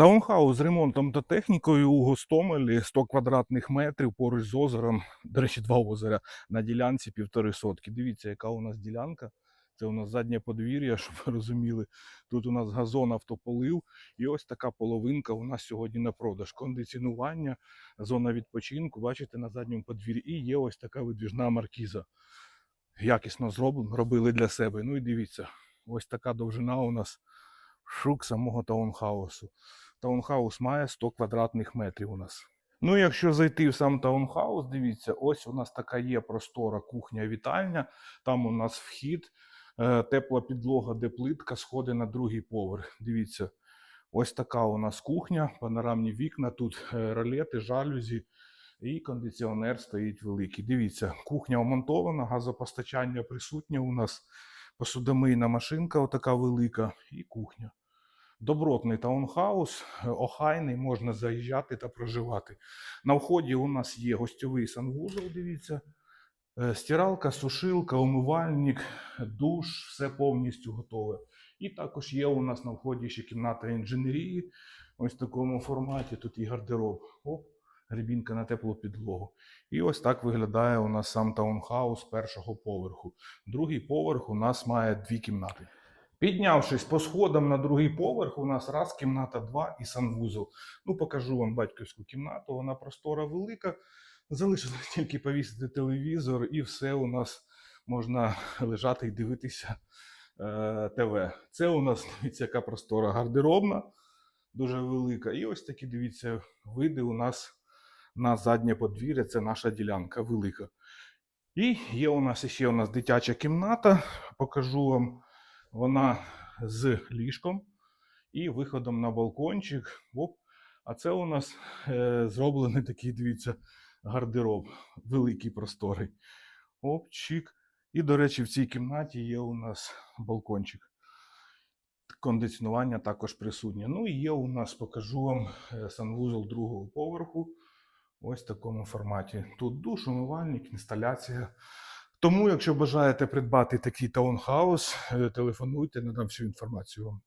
Таунхаус з ремонтом та технікою у Гостомелі 100 квадратних метрів поруч з озером. До речі, два озера на ділянці півтори сотки. Дивіться, яка у нас ділянка. Це у нас заднє подвір'я, щоб ви розуміли. Тут у нас газон автополив. І ось така половинка у нас сьогодні на продаж. Кондиціонування, зона відпочинку, бачите, на задньому подвір'ї. І є ось така видвіжна маркіза. Якісно зроблено, робили для себе. Ну і дивіться, ось така довжина у нас шук самого таунхаусу. Таунхаус має 100 квадратних метрів у нас. Ну, якщо зайти в сам таунхаус, дивіться, ось у нас така є простора кухня-вітальня. Там у нас вхід, е, тепла підлога, де плитка, сходи на другий поверх. Дивіться, ось така у нас кухня, панорамні вікна, тут е, ролети, жалюзі і кондиціонер стоїть великий. Дивіться, кухня омонтована, газопостачання присутнє у нас, посудомийна машинка, отака велика, і кухня. Добротний таунхаус, е, охайний, можна заїжджати та проживати. На вході у нас є гостьовий санвузол, дивіться, е, стиралка, сушилка, умивальник, душ, все повністю готове. І також є у нас на вході ще кімната інженерії. Ось в такому форматі. Тут і гардероб. Оп, грібінка на теплу підлогу. І ось так виглядає у нас сам таунхаус першого поверху. Другий поверх у нас має дві кімнати. Піднявшись по сходам на другий поверх, у нас раз кімната, два і санвузол. Ну, покажу вам батьківську кімнату. Вона простора велика. Залишилось тільки повісити телевізор, і все у нас можна лежати і дивитися е, ТВ. Це у нас дивіться, яка простора гардеробна, дуже велика. І ось такі дивіться види у нас на заднє подвір'я. Це наша ділянка велика. І є у нас ще у нас дитяча кімната. Покажу вам. Вона з ліжком і виходом на балкончик. Оп. А це у нас е, зроблений такий, дивіться, гардероб, великий просторий. Оп, чик. І, до речі, в цій кімнаті є у нас балкончик. Кондиціонування також присутнє. Ну і є у нас, покажу вам е, санвузол другого поверху. Ось в такому форматі. Тут душ, умивальник, інсталяція. Тому, якщо бажаєте придбати такий таунхаус, е, телефонуйте, надам всю інформацію вам.